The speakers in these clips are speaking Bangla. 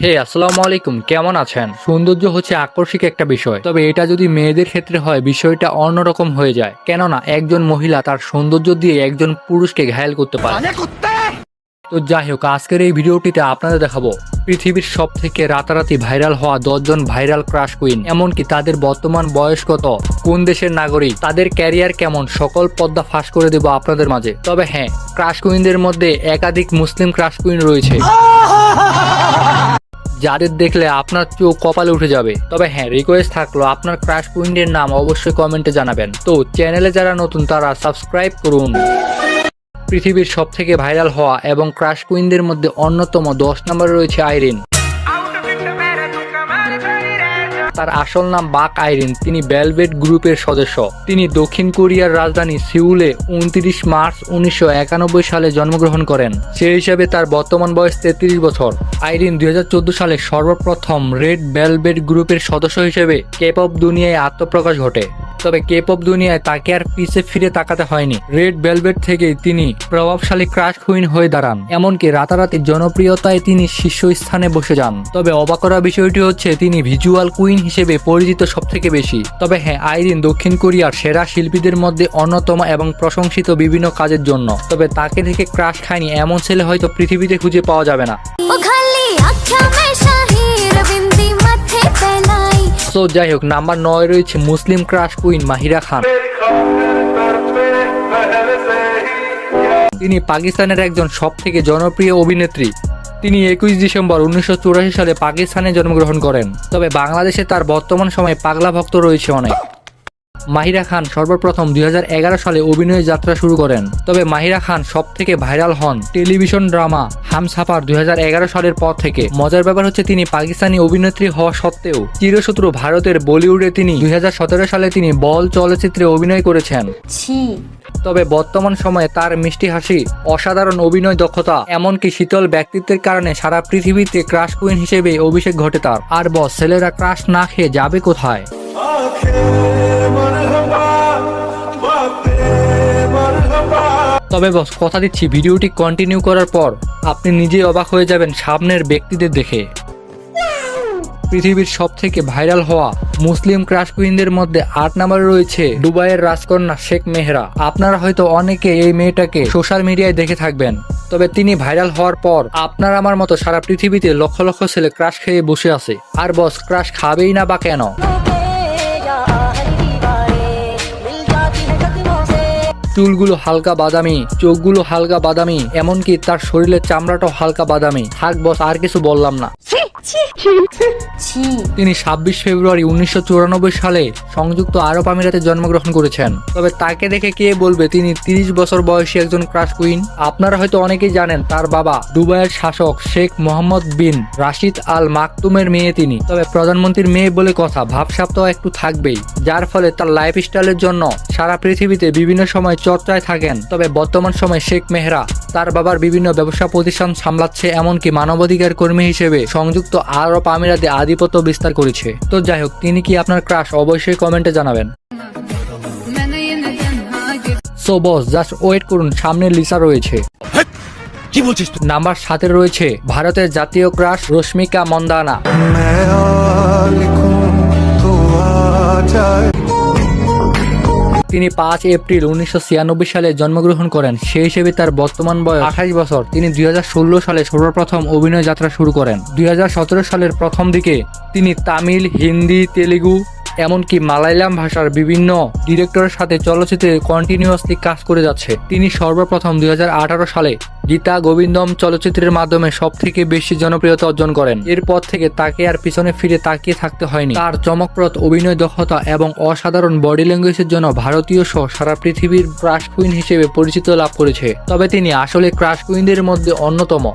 হে আসসালামু আলাইকুম কেমন আছেন? সৌন্দর্য হচ্ছে আকর্ষিক একটা বিষয়। তবে এটা যদি মেয়েদের ক্ষেত্রে হয় বিষয়টা অন্যরকম হয়ে যায়। কেননা একজন মহিলা তার সৌন্দর্য দিয়ে একজন পুরুষকে ঘায়াল করতে পারে। তো যাই হোক আজকের এই ভিডিওটিতে আপনাদের দেখাবো পৃথিবীর সব থেকে রাতারাতি ভাইরাল হওয়া দশজন ভাইরাল ক্রাশ কুইন। এমনকি তাদের বর্তমান বয়স কত? কোন দেশের নাগরিক? তাদের ক্যারিয়ার কেমন? সকল পদ্মা ফাঁস করে দেব আপনাদের মাঝে। তবে হ্যাঁ ক্রাশ কুইনদের মধ্যে একাধিক মুসলিম ক্রাশ কুইন রয়েছে। যাদের দেখলে আপনার চোখ কপালে উঠে যাবে। তবে হ্যাঁ রিকোয়েস্ট থাকল আপনার ক্রাশ কুইনের নাম অবশ্যই কমেন্টে জানাবেন। তো চ্যানেলে যারা নতুন, তারা সাবস্ক্রাইব করুন। পৃথিবীর সবথেকে ভাইরাল হওয়া এবং ক্রাশ কুইনদের মধ্যে অন্যতম দশ নম্বরে রয়েছে আইরিন। তার আসল নাম বাক আইরিন। তিনি বেলভেট গ্রুপের সদস্য। তিনি দক্ষিণ কোরিয়ার রাজধানী সিউলে উনত্রিশ মার্চ উনিশশো একানব্বই সালে জন্মগ্রহণ করেন। সেই হিসাবে তার বর্তমান বয়স তেত্রিশ বছর। আইরিন দুই হাজার চোদ্দ সালে সর্বপ্রথম রেড বেলভেট গ্রুপের সদস্য হিসেবে কেপ অফ দুনিয়ায় আত্মপ্রকাশ ঘটে। তবে কেপ অফ দুনিয়ায় তাকে আর পিছে ফিরে তাকাতে হয়নি। রেড বেলভেট থেকে তিনি প্রভাবশালী ক্রাশ কুইন হয়ে দাঁড়ান। এমনকি রাতারাতি জনপ্রিয়তায় তিনি শীর্ষস্থানে বসে যান। তবে অবাক করা বিষয়টি হচ্ছে, তিনি ভিজুয়াল কুইন হিসেবে পরিচিত সবথেকে বেশি। তবে হ্যাঁ আইরিন দক্ষিণ কোরিয়ার সেরা শিল্পীদের মধ্যে অন্যতম এবং প্রশংসিত বিভিন্ন কাজের জন্য। তবে তাকে দেখে ক্রাশ খায়নি এমন ছেলে হয়তো পৃথিবীতে খুঁজে পাওয়া যাবে না। সো যাই হোক নাম্বার নয় রয়েছে মুসলিম ক্রাশ কুইন মাহিরা খান। তিনি পাকিস্তানের একজন সব থেকে জনপ্রিয় অভিনেত্রী। তিনি একুশ ডিসেম্বর উনিশশো চুরাশি সালে পাকিস্তানে জন্মগ্রহণ করেন। তবে বাংলাদেশে তার বর্তমান সময়ে পাগলা ভক্ত রয়েছে অনেক। মাহিরা খান সর্বপ্রথম দুই হাজার এগারো সালে অভিনয় যাত্রা শুরু করেন। তবে মাহিরা খান সব থেকে ভাইরাল হন টেলিভিশন ড্রামা হামসাফার দুই হাজার এগারো সালের পর থেকে। মজার ব্যাপার হচ্ছে তিনি পাকিস্তানি অভিনেত্রী হওয়া সত্ত্বেও চিরশত্রু ভারতের বলিউডে তিনি দুই হাজার সতেরো সালে তিনি বল চলচ্চিত্রে অভিনয় করেছেন। তবে বর্তমান সময়ে তার মিষ্টি হাসি, অসাধারণ অভিনয় দক্ষতা, এমনকি শীতল ব্যক্তিত্বের কারণে সারা পৃথিবীতে ক্রাশ কুইন হিসেবে অভিষেক ঘটে তার। আর বস, ছেলেরা ক্রাশ না খেয়ে যাবে কোথায়? তবে বস, কথা দিচ্ছি, ভিডিওটি কন্টিনিউ করার পর আপনি নিজেই অবাক হয়ে যাবেন সামনের ব্যক্তিদের দেখে। পৃথিবীর সব থেকে ভাইরাল হওয়া মুসলিম ক্রাশ কুইনদের মধ্যে আট নম্বরে রয়েছে দুবাইয়ের রাজকন্যা শেখ মেহরা। আপনারা হয়তো অনেকে এই মেয়েটাকে সোশ্যাল মিডিয়ায় দেখে থাকবেন। তবে তিনি ভাইরাল হওয়ার পর আপনার আমার মতো সারা পৃথিবীতে লক্ষ লক্ষ ছেলে ক্রাশ খেয়ে বসে আছে। আর বস ক্রাশ খাবেই না বা কেন? চুলগুলো হালকা বাদামি, চোখগুলো হালকা বাদামি, এমনকি তার শরীরের চামড়াটাও হালকা বাদামি। থাক বস আর কিছু বললাম না। তিনি ছাব্বিশ ফেব্রুয়ারি উনিশশো চুরানব্বই সালে সংযুক্ত আরব আমিরাতে জন্মগ্রহণ করেছেন। তবে তাকে দেখে কে বলবে তিনি তিরিশ বছর বয়সী একজন ক্রাশ কুইন? আপনারা হয়তো অনেকেই জানেন তার বাবা দুবাইয়ের শাসক শেখ মোহাম্মদ বিন রাশিদ আল মাকতুমের মেয়ে তিনি। তবে প্রধানমন্ত্রীর মেয়ে বলে কথা ভাবসাব তো একটু থাকবেই। যার ফলে তার লাইফ স্টাইলের জন্য সারা পৃথিবীতে বিভিন্ন সময় চর্চায় থাকেন। তবে বর্তমান সময় শেখ মেহরা তার বাবার বিভিন্ন ব্যবসা প্রতিষ্ঠান সামলাচ্ছে এমনকি মানবাধিকার কর্মী হিসেবে সংযুক্ত আরব আমিরাতে আধিপত্য বিস্তার করেছে। তো যাই হোক তিনি কি আপনার ক্রাশ? অবশ্যই কমেন্টে জানাবেন। সো বস জাস্ট ওয়েট করুন সামনে লিসা রয়েছে। কি বলছিস নাম্বার সাথে রয়েছে ভারতের জাতীয় ক্রাশ রশ্মিকা মন্দানা। তিনি পাঁচ এপ্রিল উনিশশো ছিয়ানব্বই সালে জন্মগ্রহণ করেন। সেই হিসেবে তার বর্তমান বয়স আঠাশ বছর। তিনি দুই হাজার ষোলো সালে সর্বপ্রথম অভিনয় যাত্রা শুরু করেন। দুই হাজার সতেরো সালের প্রথম দিকে তিনি তামিল, হিন্দি, তেলেগু এমনকি মালায়ালাম ভাষার বিভিন্ন ডিরেক্টরের সাথে চলচ্চিত্রে কন্টিনিউয়াসলি কাজ করে যাচ্ছে। তিনি সর্বপ্রথম দুই হাজার আঠারো সালে গীতা গোবিন্দম চলচ্চিত্রের মাধ্যমে সব থেকে বেশি জনপ্রিয়তা অর্জন করেন। এরপর থেকে তাকে আর পিছনে ফিরে তাকিয়ে থাকতে হয়নি। তার চমকপ্রদ অভিনয় দক্ষতা এবং অসাধারণ বডি ল্যাঙ্গুয়েজের জন্য ভারতীয় সহ সারা পৃথিবীর ক্রাশ কুইন হিসেবে পরিচিত লাভ করেছে। তবে তিনি আসলে ক্রাশ কুইনদের মধ্যে অন্যতম।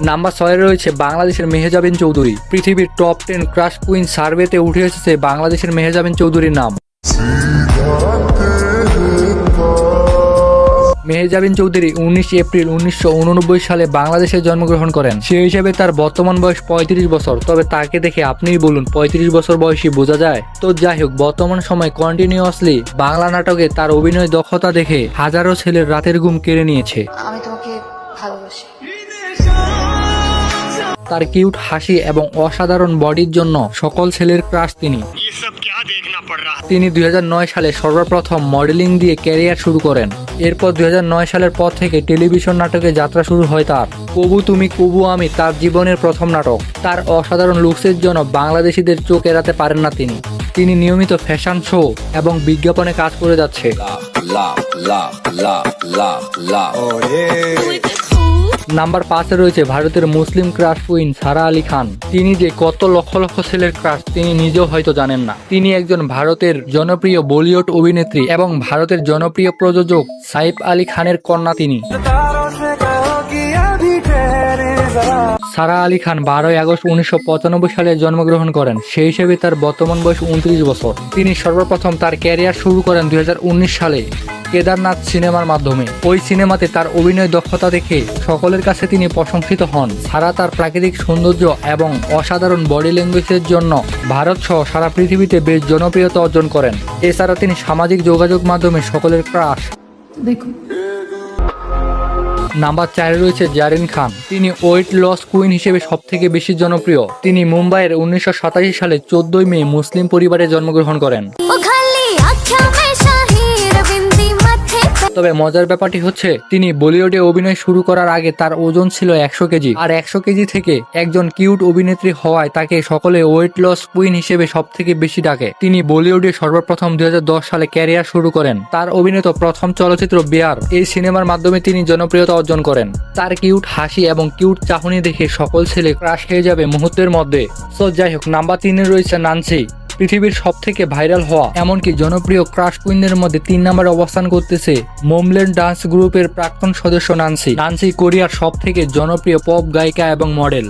নাম্বার ছয়ে রয়েছে বাংলাদেশের মেহজাবিন চৌধুরী। পৃথিবীর টপ টেন ক্রাশ কুইন সার্ভেতে উঠে এসেছে বাংলাদেশের মেহজাবিন চৌধুরীর নাম। মেহেজাবিন চৌধুরী উনিশ এপ্রিল উনিশশো উননব্বই সালে বাংলাদেশে জন্মগ্রহণ করেন। সেই হিসেবে তার বর্তমান বয়স পঁয়ত্রিশ বছর। তবে তাকে দেখে আপনিই বলুন, পঁয়ত্রিশ বছর বয়সী বোঝা যায়? তো যাই হোক, বর্তমান সময় কন্টিনিউয়াসলি বাংলা নাটকে তার অভিনয় দক্ষতা দেখে হাজারো ছেলের রাতের ঘুম কেড়ে নিয়েছে। তার কিউট হাসি এবং অসাধারণ বডির জন্য সকল ছেলের ক্রাশ তিনি তিনি দুই সালে সর্বপ্রথম মডেলিং দিয়ে ক্যারিয়ার শুরু করেন এরপর দু হাজার নয় সালের পর থেকে টেলিভিশন নাটকে যাত্রা শুরু হয় তার কবু তুমি কবু আমি তার জীবনের প্রথম নাটক তার অসাধারণ লুকসের জন্য বাংলাদেশিদের চোখ এড়াতে পারেন না তিনি তিনি নিয়মিত ফ্যাশন শো এবং বিজ্ঞাপনে কাজ করে যাচ্ছে নাম্বার পাঁচে রয়েছে ভারতের মুসলিম ক্রাশ কুইন সারা আলী খান। তিনি যে কত লক্ষ লক্ষ ছেলের ক্রাশ তিনি নিজেও হয়তো জানেন না। তিনি একজন ভারতের জনপ্রিয় বলিউড অভিনেত্রী এবং ভারতের জনপ্রিয় প্রযোজক সাইফ আলী খানের কন্যা তিনি। সারা আলী খান বারোই আগস্ট উনিশশো পঁচানব্বই সালে জন্মগ্রহণ করেন। সেই হিসেবে তার বর্তমান বয়স উনত্রিশ বছর। তিনি সর্বপ্রথম তার ক্যারিয়ার শুরু করেন দু হাজার উনিশ সালে। কেদারনাথ সিনেমার মাধ্যমে। ওই সিনেমাতে তার অভিনয় দক্ষতা দেখে সকলের কাছে তিনি প্রশংসিত হন। সারা তার প্রাকৃতিক সৌন্দর্য এবং অসাধারণ বডি ল্যাঙ্গুয়েজের জন্য ভারত সহ সারা পৃথিবীতে বেশ জনপ্রিয়তা অর্জন করেন। এছাড়া তিনি সামাজিক যোগাযোগ মাধ্যমে সকলের ক্রাশ নাম্বার চারে রয়েছে জারিন খান। তিনি ওয়েট লস কুইন হিসেবে সব থেকে বেশি জনপ্রিয়। তিনি মুম্বাইয়ের উনিশশো সালে চোদ্দই মে মুসলিম পরিবারে জন্মগ্রহণ করেন। তবে মজার ব্যাপারটি হচ্ছে, তিনি বলিউডে অভিনয় শুরু করার আগে তার ওজন ছিল একশো কেজি। আর একশো কেজি থেকে একজন কিউট অভিনেত্রী হওয়ায় তাকে সকলে ওয়েট লস কুইন হিসেবে সব থেকে বেশি ডাকে। তিনি বলিউডে সর্বপ্রথম দুই হাজার দশ সালে ক্যারিয়ার শুরু করেন। তার অভিনীত প্রথম চলচ্চিত্র বিয়ার এই সিনেমার মাধ্যমে তিনি জনপ্রিয়তা অর্জন করেন। তার কিউট হাসি এবং কিউট চাহনি দেখে সকল ছেলে ক্রাশ হয়ে যাবে মুহূর্তের মধ্যে। সো যাই হোক, নাম্বার তিনে রয়েছে নানসি। পৃথিবীর সব থেকে ভাইরাল হওয়া, এমনকি জনপ্রিয় ক্রাশ কুইনদের মধ্যে তিন নম্বরে অবস্থান করতেছে মোমলেন ডান্স গ্রুপের প্রাক্তন সদস্য নানসি। নানসি কোরিয়ার সব থেকে জনপ্রিয় পপ গায়িকা এবং মডেল।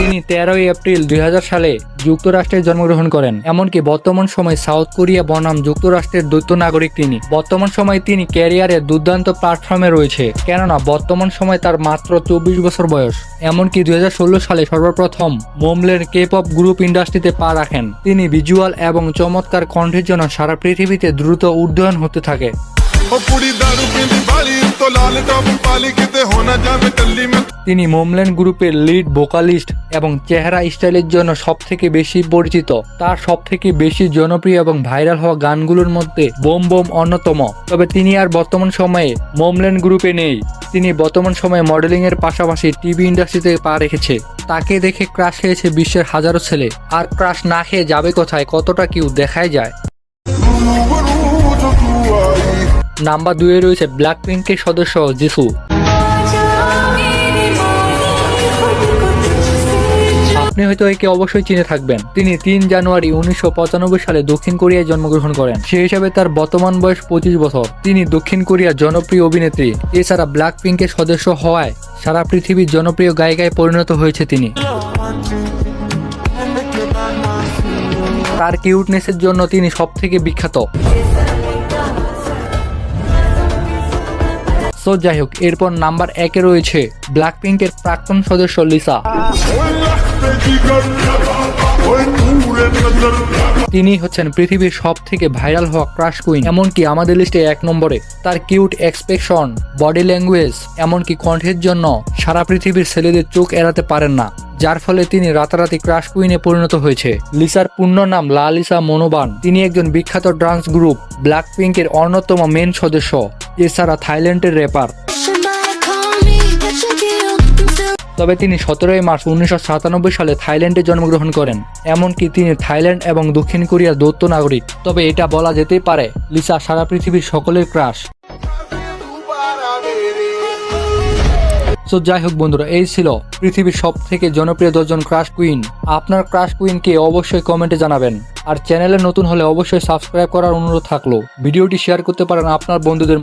তিনি তেরোই এপ্রিল দুই হাজার সালে যুক্তরাষ্ট্রে জন্মগ্রহণ করেন। এমনকি বর্তমান সময় সাউথ কোরিয়া বনাম যুক্তরাষ্ট্রের দ্বৈত নাগরিক তিনি। বর্তমান সময় তিনি ক্যারিয়ারে দুর্দান্ত প্ল্যাটফর্মে রয়েছে, কেননা বর্তমান সময় তার মাত্র চব্বিশ বছর বয়স। এমনকি দুই হাজার ষোলো সালে সর্বপ্রথম মোমলের কে পপ গ্রুপ ইন্ডাস্ট্রিতে পা রাখেন। তিনি ভিজুয়াল এবং চমৎকার কণ্ঠের জন্য সারা পৃথিবীতে দ্রুত উড্ডয়ন হতে থাকে। তিনি মোমলেন গ্রুপের লিড ভোকালিস্ট এবং চেহারা স্টাইলের জন্য সবথেকে বেশি পরিচিত। তার সবথেকে বেশি জনপ্রিয় এবং ভাইরাল হওয়া গানগুলোর মধ্যে বোম বোম অন্যতম। তবে তিনি আর বর্তমান সময়ে মোমলেন গ্রুপে নেই। তিনি বর্তমান সময়ে মডেলিং এর পাশাপাশি টিভি ইন্ডাস্ট্রিতে পা রেখেছে। তাকে দেখে ক্রাশ খেয়েছে বিশ্বের হাজারো ছেলে। আর ক্রাশ না খেয়ে যাবে কোথায় কতটা কিউ দেখায় যায়। নাম্বার দুয়ে রয়েছে ব্ল্যাক পিঙ্কের সদস্য জিসু আপনি হয়তো একে অবশ্যই চিনে থাকবেন। তিনি তিন জানুয়ারি উনিশশো পঁচানব্বই সালে দক্ষিণ কোরিয়ায় জন্মগ্রহণ করেন। সেই হিসাবে তার বর্তমান বয়স পঁচিশ বছর। তিনি দক্ষিণ কোরিয়ার জনপ্রিয় অভিনেত্রী। এছাড়া ব্ল্যাক পিঙ্কের সদস্য হওয়ায় সারা পৃথিবীর জনপ্রিয় গায়িকায় পরিণত হয়েছে তিনি। তার কিউটনেসের জন্য তিনি সব থেকে বিখ্যাত। সো যাই হোক এরপর নাম্বার একে রয়েছে ব্ল্যাক পিঙ্কের প্রাক্তন সদস্য লিসা তিনি হচ্ছেন পৃথিবীর সব থেকে ভাইরাল হওয়া ক্রাশ কুইন এমনকি আমাদের লিস্টে এক নম্বরে। তার কিউট এক্সপ্রেশন বডি ল্যাঙ্গুয়েজ এমনকি কণ্ঠের জন্য সারা পৃথিবীর ছেলেদের চোখ এড়াতে পারেন না, যার ফলে তিনি রাতারাতি ক্রাশ কুইনে পরিণত হয়েছে। লিসার পূর্ণ নাম লা লিসা মনোবান। তিনি একজন বিখ্যাত ডান্স গ্রুপ ব্ল্যাক পিঙ্কের অন্যতম মেন সদস্য। এছাড়া থাইল্যান্ডের র্যাপার তবে তিনি সতেরোই মার্চ উনিশশো সাতানব্বই সালে থাইল্যান্ডে জন্মগ্রহণ করেন। এমনকি তিনি থাইল্যান্ড এবং দক্ষিণ কোরিয়ার দৌত্য নাগরিক। তবে এটা বলা যেতেই পারে, লিসা সারা পৃথিবীর সকলের ক্রাশ। সো যাই হোক বন্ধুরা, এই ছিল পৃথিবীর সব থেকে জনপ্রিয় দশজন ক্রাশ কুইন। আপনার ক্রাশ কুইনকে অবশ্যই কমেন্টে জানাবেন। আর চ্যানেলে নতুন হলে অবশ্যই সাবস্ক্রাইব করার অনুরোধ থাকল। ভিডিওটি শেয়ার করতে পারেন আপনার বন্ধুদের